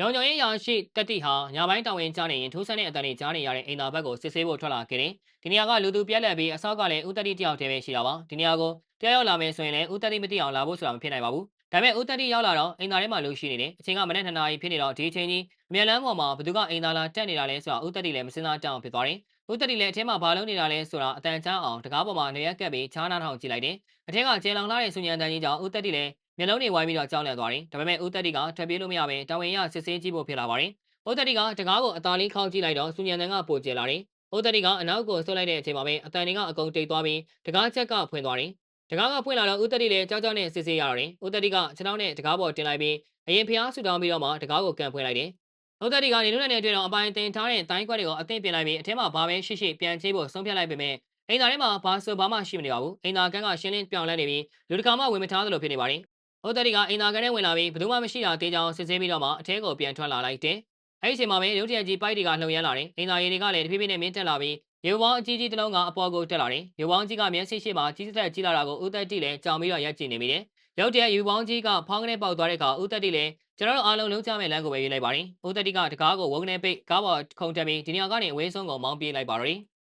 လုံခြုံရေးရရှိတက်တိဟာညပိုင်းတောင်ဝင်ကြားနေရင်ထိုးဆန်းတဲ့အတန်တွေကြားနေရတဲ့အိမ်သာဘက်ကိုစစ်ဆေးဖို့ထွက်လာခဲ့တယ်။ဒီနေရာကလူသူပြက်လက်ပြီးအဆောက်ကလည်းဦးတက်တိတယောက်တည်းပဲရှိတာပါ။ဒီနေရာကိုတရားရောက်လာမယ်ဆိုရင်လည်းဦးတက်တိမသိအောင်လာဖို့ဆိုတာမဖြစ်နိုင်ပါဘူး။ဒါပေမဲ့ဦးတက်တိရောက်လာတော့အိမ်သာထဲမှာလူရှိနေတယ်။အချိန်ကမနေ့2နာရီဖြစ်နေတော့ဒီအချိန်ကြီးအမြန်လမ်းပေါ်မှာဘသူကအိမ်သာလာတက်နေတာလဲဆိုတာဦးတက်တိလည်းမစင်စားတောင်းဖြစ်သွားတယ်။ဦးတက်တိလည်းအထက်မှာဘာလုပ်နေတာလဲဆိုတာအတန်ချမ်းအောင်တကားပေါ်မှာနေရက်ကပ်ပြီးချားနာထောင်ကြည့်လိုက်တယ်။အထက်ကကျေလောင်လာတဲ့ဆူညံတန်ကြီးကြောင့်ဦးတက်တိလည်း မျက်လုံးတွေဝိုင်းပြီးတော့ကြောက်လန့်သွားတယ်။ဒါပေမဲ့ဦးတက်တိကထွက်ပြေးလို့မရဘဲတာဝန်ရစစ်ဆေးကြည့်ဖို့ဖြစ်လာပါတယ်။ဦးတက်တိကတကားကိုအသာလေးခောက်ကြည့်လိုက်တော့စူညံတန်ကပိုကျလာတယ်။ဦးတက်တိကအနောက်ကိုဆွတ်လိုက်တဲ့အချိန်မှာပဲအတန်တွေကအကုန်တိတ်သွားပြီးတကားချက်ကဖွင့်သွားတယ်။တကားကဖွင့်လာတော့ဦးတက်တိလည်းကြောက်ကြောက်နဲ့စစ်ဆေးရတော့တယ်။ဦးတက်တိကခြေထောက်နဲ့တကားပေါ်တင်လိုက်ပြီးအရင်ဖျားဆူတောင်းပြီးတော့မှတကားကိုကန်ဖွင့်လိုက်တယ်။ဦးတက်တိကနေလို့နဲ့တွေ့တော့အပိုင်းတင်ထားတဲ့တိုင်းခွက်တွေကိုအသင့်ပြင်လိုက်ပြီးအထက်မှာဘာပဲရှိရှိပြန်ချိဖို့ဆုံးဖြတ်လိုက်ပေမဲ့အိမ်သာထဲမှာဘာဆိုဘာမှရှိမနေပါဘူး။အိမ်သာကန်းကရှင်းလင်းပြောင်းလဲနေပြီးလူတကာမှဝင်မထားသလိုဖြစ်နေပါတယ်။ ဦးတက်တိကအိမ်သာကန်းထဲဝင်လာပြီးဘယ်သူမှမရှိတာတေးချောင်းစစ်ဆေးပြီးတော့မှအထဲကိုပြန်ထွက်လာလိုက်တယ်။အဲ့ဒီအချိန်မှာပဲရုတ်တရက်ကြီးပိုက်တွေကလှုံရမ်းလာတယ်။အိမ်သာရေတွေကလည်းတဖြည်းဖြည်းနဲ့မြင့်တက်လာပြီးရေပေါင်းအကြီးကြီးတစ်လုံးကအပေါ်ကိုတက်လာတယ်။ရေပေါင်းကြီးကမျက်စိရှိမှကြီးစက်ကြီးလာတာကိုဦးတက်တိလည်းကြောင်ပြီးတော့ရက်ကြည့်နေမိတယ်။ရုတ်တရက်ရေပေါင်းကြီးကဖောင်းကနေပေါက်သွားတဲ့အခါဦးတက်တိလည်းကျွန်တော်တို့အားလုံးလုံးချမဲ့လမ်းကိုပဲရွေးလိုက်ပါတယ်။ဦးတက်တိကတကားကိုဝုန်းကနေပိတ်ကားပေါ်ခုန်တက်ပြီးဒီနေရာကနေအဝေးဆုံးကိုမောင်းပြေးလိုက်ပါတော့တယ်။